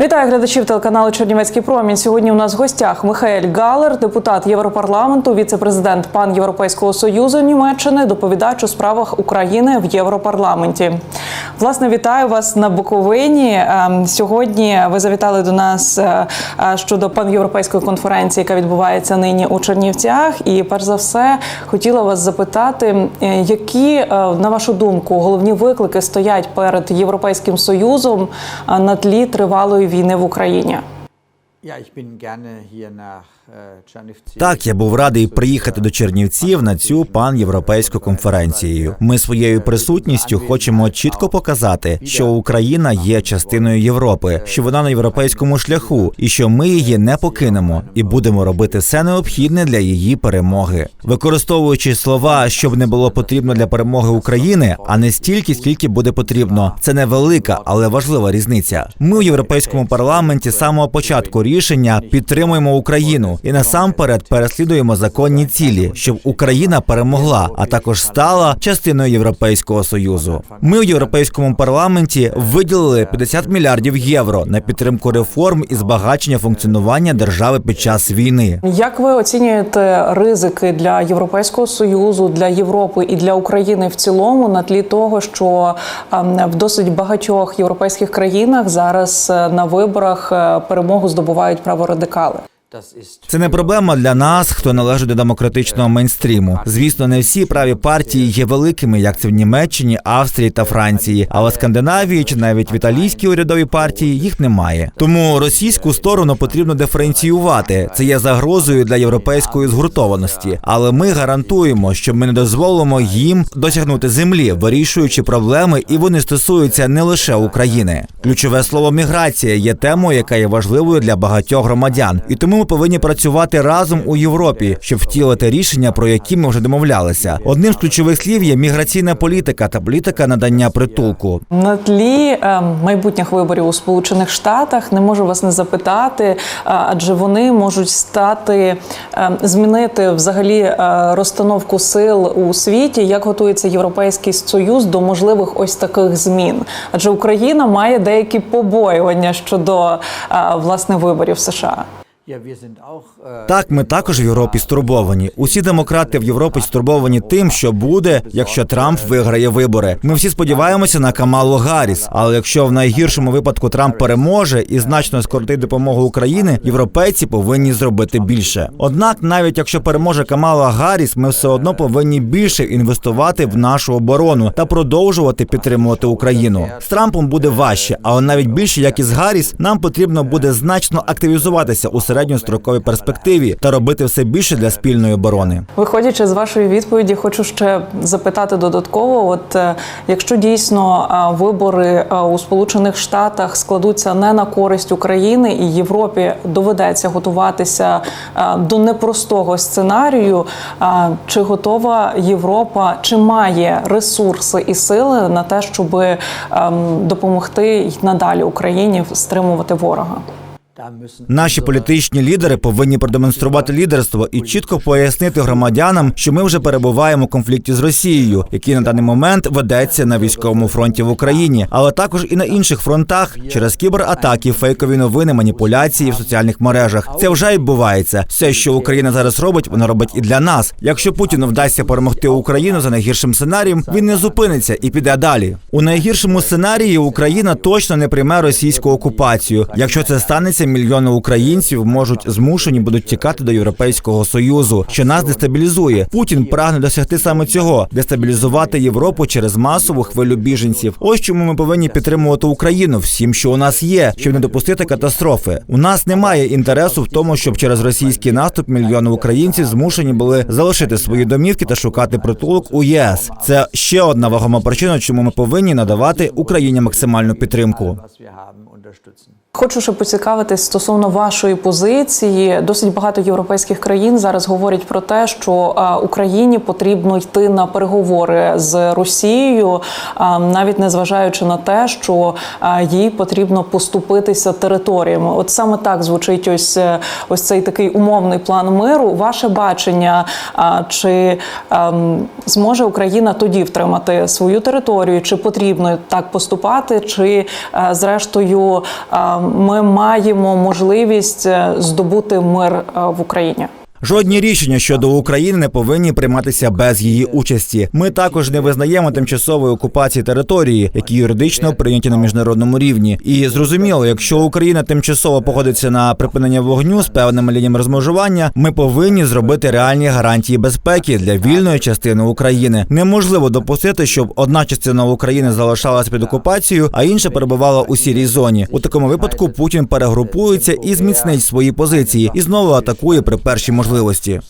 Вітаю глядачів телеканалу Чернівецький промінь. Сьогодні у нас в гостях Михаель Галер, депутат Європарламенту, віце-президент пан Європейського союзу Німеччини, доповідач у справах України в Європарламенті. Власне, вітаю вас на Буковині. Ем, Сьогодні ви завітали до нас е, е, щодо панєвропейської конференції, яка відбувається нині у Чернівцях. І перш за все хотіла вас запитати, е, які на вашу думку головні виклики стоять перед Європейським Союзом на тлі тривалої війни в Україні. Так, я був радий приїхати до Чернівців на цю панєвропейську конференцію. Ми своєю присутністю хочемо чітко показати, що Україна є частиною Європи, що вона на європейському шляху, і що ми її не покинемо, і будемо робити все необхідне для її перемоги, використовуючи слова, щоб не було потрібно для перемоги України, а не стільки, скільки буде потрібно. Це невелика, але важлива різниця. Ми у європейському парламенті з самого початку рішення підтримуємо Україну і насамперед переслідуємо законні цілі, щоб Україна перемогла, а також стала частиною Європейського союзу. Ми у європейському парламенті виділили 50 мільярдів євро на підтримку реформ і збагачення функціонування держави під час війни. Як ви оцінюєте ризики для Європейського союзу, для Європи і для України в цілому на тлі того, що ем, в досить багатьох європейських країнах зараз е, на виборах е, перемогу здобувають праворадикали? Це не проблема для нас, хто належить до демократичного мейнстріму. Звісно, не всі праві партії є великими, як це в Німеччині, Австрії та Франції. Але в Скандинавії чи навіть в італійській урядовій партії їх немає. Тому російську сторону потрібно диференціювати. Це є загрозою для європейської згуртованості. Але ми гарантуємо, що ми не дозволимо їм досягнути землі, вирішуючи проблеми, і вони стосуються не лише України. Ключове слово міграція є темою, яка є важливою для багатьох громадян, і тому ми повинні працювати разом у Європі, щоб втілити рішення, про які ми вже домовлялися. Одним з ключових слів є міграційна політика та політика надання притулку. На тлі ем, майбутніх виборів у Сполучених Штатах не можу вас не запитати, е, адже вони можуть стати ем, змінити взагалі е, розстановку сил у світі. Як готується Європейський Союз до можливих ось таких змін? Адже Україна має деякі побоювання щодо е, власне виборів США. Äh, Так, ми також в Європі стурбовані. Усі демократи в Європі стурбовані тим, що буде, якщо Трамп виграє вибори. Ми всі сподіваємося на Камалу Гарріс. Але якщо в найгіршому випадку Трамп переможе і значно скоротить допомогу Україні, європейці повинні зробити більше. Однак, навіть якщо переможе Камала Гарріс, ми все одно повинні більше інвестувати в нашу оборону та продовжувати підтримувати Україну. З Трампом буде важче, але навіть більше, як і з Гарріс, нам потрібно буде значно активізуватися у середньостроковій перспективі та робити все більше для спільної оборони. Виходячи з вашої відповіді, хочу ще запитати додатково: от е, якщо дійсно е, вибори е, у Сполучених Штатах складуться не на користь України і Європі доведеться готуватися до непростого сценарію, чи готова Європа, чи має ресурси і сили на те, щоб ем, допомогти й надалі Україні стримувати ворога? Наші політичні лідери повинні продемонструвати лідерство і чітко пояснити громадянам, що ми вже перебуваємо у конфлікті з Росією, який на даний момент ведеться на військовому фронті в Україні, але також і на інших фронтах через кібератаки, фейкові новини, маніпуляції в соціальних мережах. Це вже відбувається. Все, що Україна зараз робить, вона робить і для нас. Якщо Путіну вдасться перемогти Україну за найгіршим сценарієм, він не зупиниться і піде далі. У найгіршому сценарії Україна точно не прийме російську окупацію. Якщо це станеться, мільйони українців можуть змушені будуть тікати до Європейського союзу, що нас дестабілізує. Путін прагне досягти саме цього дестабілізувати Європу через масову хвилю біженців. Ось чому ми повинні підтримувати Україну всім, що у нас є, щоб не допустити катастрофи. У нас немає інтересу в тому, щоб через російський наступ мільйони українців змушені були залишити свої домівки та шукати притулок у ЄС. Це ще одна вагома причина, чому ми повинні надавати Україні максимальну підтримку. Хочу ще поцікавитись стосовно вашої позиції. Досить багато європейських країн зараз говорять про те, що Україні потрібно йти на переговори з Росією, навіть не зважаючи на те, що їй потрібно поступитися територіями. От саме так звучить ось е, ось цей такий умовний план миру. Ваше бачення, чи ем, зможе Україна тоді втримати свою територію, чи потрібно так поступати, чи е, зрештою ем, ми маємо можливість е, здобути мир е, в Україні. Жодні рішення щодо України не повинні прийматися без її участі. Ми також не визнаємо тимчасової окупації території, які юридично прийняті на міжнародному рівні. І зрозуміло, якщо Україна тимчасово погодиться на припинення вогню з певними лініями розмежування, ми повинні зробити реальні гарантії безпеки для вільної частини України. Неможливо допустити, щоб одна частина України залишалася під окупацією, а інша перебувала у сірій зоні. У такому випадку Путін перегрупується і зміцнить свої позиції і знову атакує при першій можливості.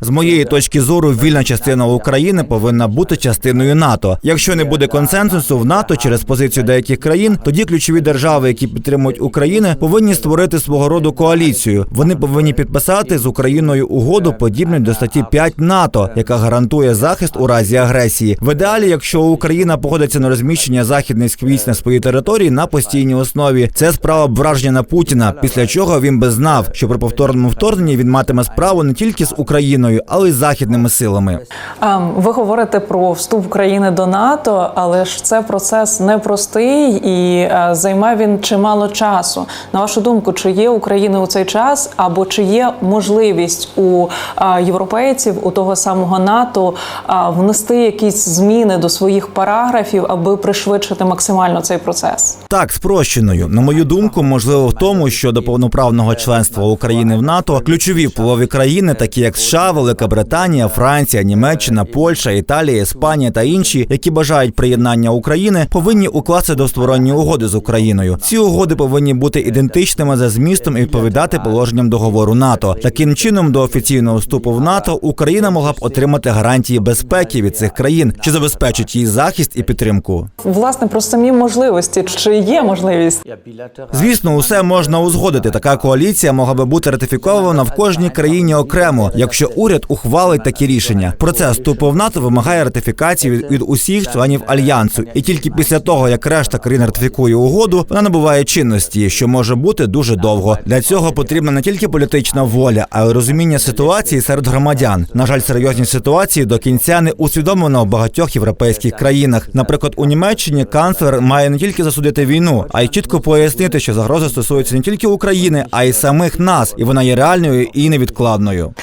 З моєї точки зору, вільна частина України повинна бути частиною НАТО. Якщо не буде консенсусу в НАТО через позицію деяких країн, тоді ключові держави, які підтримують Україну, повинні створити свого роду коаліцію. Вони повинні підписати з Україною угоду, подібну до статті 5 НАТО, яка гарантує захист у разі агресії. В ідеалі, якщо Україна погодиться на розміщення західних військ на своїй території на постійній основі, це справа враження на Путіна. Після чого він би знав, що при повторному вторгненні він матиме справу не тільки з Україною, але й західними силами. Ем, Ви говорите про вступ України до НАТО, але ж це процес непростий і е, займе він чимало часу. На вашу думку, чи є України у цей час, або чи є можливість у е, європейців у того самого НАТО е, внести якісь зміни до своїх параграфів, аби пришвидшити максимально цей процес? Так, спрощеною. На мою думку, можливо в тому, що до повноправного членства України в НАТО ключові впливові країни, такі як США, Велика Британія, Франція, Німеччина, Польща, Італія, Іспанія та інші, які бажають приєднання України, повинні укласти двосторонні угоди з Україною. Ці угоди повинні бути ідентичними за змістом і відповідати положенням договору НАТО. Таким чином, до офіційного вступу в НАТО Україна могла б отримати гарантії безпеки від цих країн, що забезпечить її захист і підтримку. Власне про самі можливості, чи є можливість? Звісно, усе можна узгодити. Така коаліція могла би бути ратифікована в кожній країні окремо, якщо уряд ухвалить такі рішення. Процес вступу в НАТО вимагає ратифікації від, від усіх членів альянсу, і тільки після того, як решта країн ратифікує угоду, вона набуває чинності, що може бути дуже довго. Для цього потрібна не тільки політична воля, а й розуміння ситуації серед громадян. На жаль, серйозні ситуації до кінця не усвідомлено в багатьох європейських країнах. Наприклад, у Німеччині канцлер має не тільки засудити війну, а й чітко пояснити, що загроза стосується не тільки України, а й самих нас, і вона є реальною і невідкладною.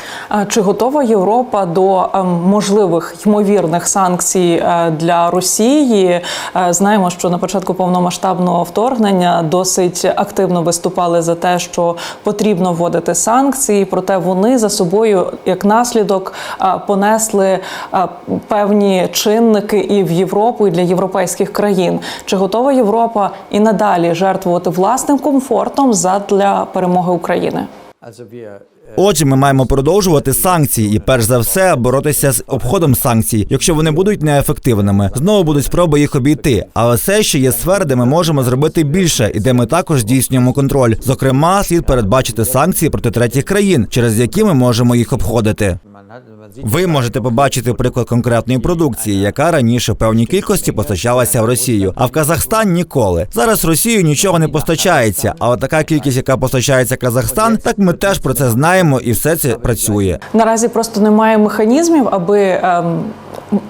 Чи готова Європа до ем, можливих ймовірних санкцій е, для Росії? Е, Знаємо, що на початку повномасштабного вторгнення досить активно виступали за те, що потрібно вводити санкції, проте вони за собою як наслідок е, понесли певні чинники і в Європу, і для європейських країн. Чи готова Європа і надалі жертвувати власним комфортом задля перемоги України? Отже, ми маємо продовжувати санкції і перш за все боротися з обходом санкцій, якщо вони будуть неефективними. Знову будуть спроби їх обійти. Але все ще є сфери, де ми можемо зробити більше, і де ми також здійснюємо контроль. Зокрема, слід передбачити санкції проти третіх країн, через які ми можемо їх обходити. Ви можете побачити приклад конкретної продукції, яка раніше в певній кількості постачалася в Росію, а в Казахстан ніколи. Зараз Росію нічого не постачається, але така кількість, яка постачається в Казахстан, так ми теж про це знаємо, і все це працює. Наразі просто немає механізмів, аби ем,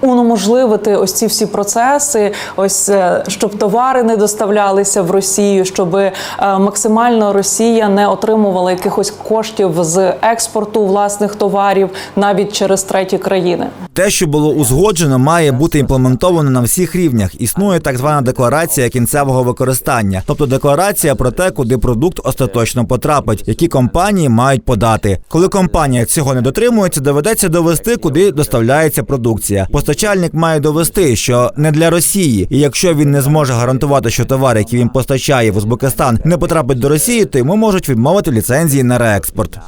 унеможливити ось ці всі процеси, ось е, щоб товари не доставлялися в Росію, щоб е, максимально Росія не отримувала якихось коштів з експорту власних товарів навіть через треті країни. Те, що було узгоджено, має бути імплементовано на всіх рівнях. Існує так звана декларація кінцевого використання, тобто декларація про те, куди продукт остаточно потрапить, які компанії мають подати. Коли компанія цього не дотримується, доведеться довести, куди доставляється продукція. Постачальник має довести, що не для Росії, і якщо він не зможе гарантувати, що товар, який він постачає в Узбекистан, не потрапить до Росії, то йому можуть відмовити ліцензії на реекспорт.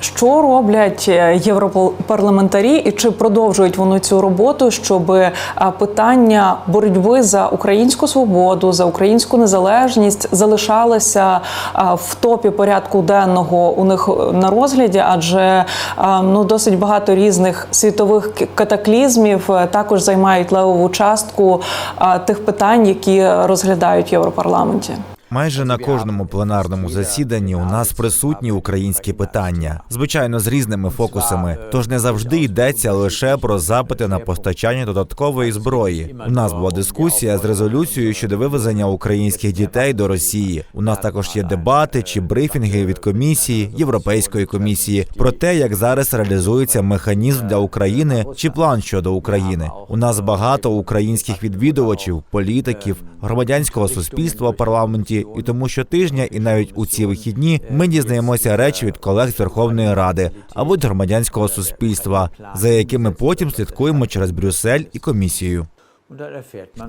Що роблять е, європарламентарі і чи продовжують вони цю роботу, щоб е, питання боротьби за українську свободу, за українську незалежність залишалося е, в топі порядку денного у них на розгляді? Адже ну досить багато різних світових катаклізмів також займають левову частку тих питань, які розглядають в Європарламенті. Майже на кожному пленарному засіданні у нас присутні українські питання, звичайно, з різними фокусами. Тож не завжди йдеться лише про запити на постачання додаткової зброї. У нас була дискусія з резолюцією щодо вивезення українських дітей до Росії. У нас також є дебати чи брифінги від комісії Європейської комісії про те, як зараз реалізується механізм для України чи план щодо України. У нас багато українських відвідувачів, політиків, громадянського суспільства в парламенті, і тому щотижня, і навіть у ці вихідні, ми дізнаємося речі від колег з Верховної Ради або від громадянського суспільства, за якими потім слідкуємо через Брюссель і комісію.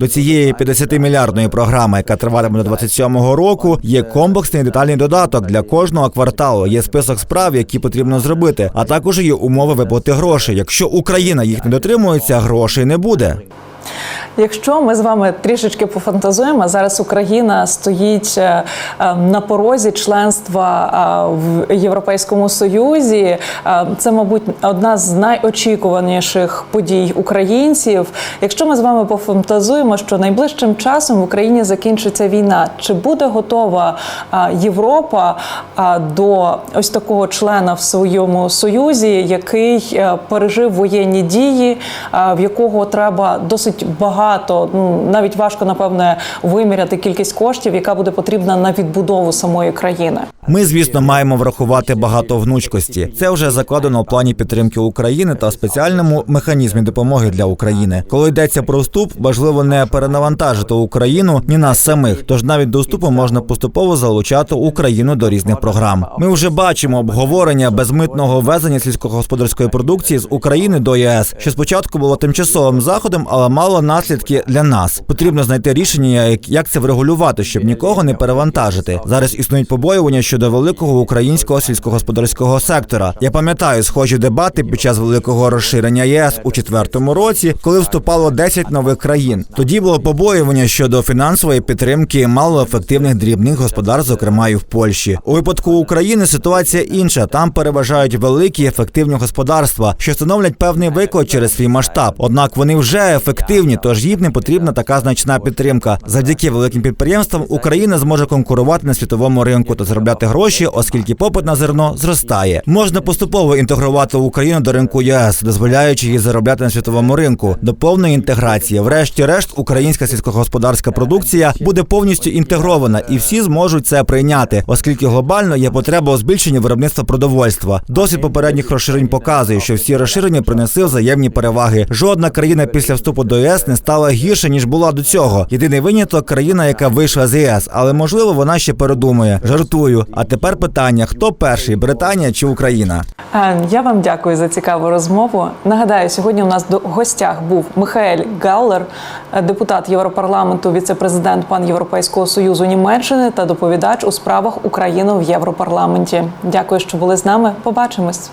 До цієї 50-мільярдної програми, яка триватиме до 27-го року, є комплексний детальний додаток для кожного кварталу. Є список справ, які потрібно зробити, а також є умови виплати грошей. Якщо Україна їх не дотримується, грошей не буде. Якщо ми з вами трішечки пофантазуємо, зараз Україна стоїть е, е, на порозі членства е, в Європейському Союзі. Це, мабуть, одна з найочікуваніших подій українців. Якщо ми з вами пофантазуємо, що найближчим часом в Україні закінчиться війна, чи буде готова Європа до ось такого члена в своєму союзі, який пережив воєнні дії, в якого треба досить багато, ну навіть важко напевне виміряти кількість коштів, яка буде потрібна на відбудову самої країни. Ми, звісно, маємо врахувати багато внучкості. Це вже закладено у плані підтримки України та спеціальному механізмі допомоги для України. Коли йдеться про вступ, важливо не перенавантажити Україну ні нас самих. Тож навіть до вступу можна поступово залучати Україну до різних програм. Ми вже бачимо обговорення безмитного ввезення сільськогосподарської продукції з України до ЄС, що спочатку було тимчасовим заходом, але мало наслідки для нас. Потрібно знайти рішення, як- це врегулювати, щоб нікого не перевантажити. Зараз існують побоювання щодо великого українського сільськогосподарського сектора. Я пам'ятаю схожі дебати під час великого розширення ЄС у четвертому році, коли вступало 10 нових країн. Тоді було побоювання щодо фінансової підтримки малоефективних дрібних господарств, зокрема і в Польщі. У випадку України ситуація інша. Там переважають великі ефективні господарства, що становлять певний виклик через свій масштаб. Однак вони вже ефективні, тож їм не потрібна така значна підтримка. Завдяки великим підприємствам Україна зможе конкурувати на світовому ринку та заробляти гроші, оскільки попит на зерно зростає. Можна поступово інтегрувати Україну до ринку ЄС, дозволяючи їй заробляти на світовому ринку до повної інтеграції. Врешті-решт, українська сільськогосподарська продукція буде повністю інтегрована, і всі зможуть це прийняти, оскільки глобально є потреба у збільшенні виробництва продовольства. Досвід попередніх розширень показує, що всі розширення принесли взаємні переваги. Жодна країна після вступу до ЄС не стала гірше ніж була до цього. Єдиний виняток країна, яка вийшла з ЄС, але можливо вона ще передумає. Жартую. А тепер питання: хто перший Британія чи Україна? Е, Я вам дякую за цікаву розмову. Нагадаю, сьогодні у нас до гостях був Михаель Галлер, е, депутат Європарламенту, віце-президент пан Європейського союзу Німеччини та доповідач у справах України в Європарламенті. Дякую, що були з нами. Побачимось.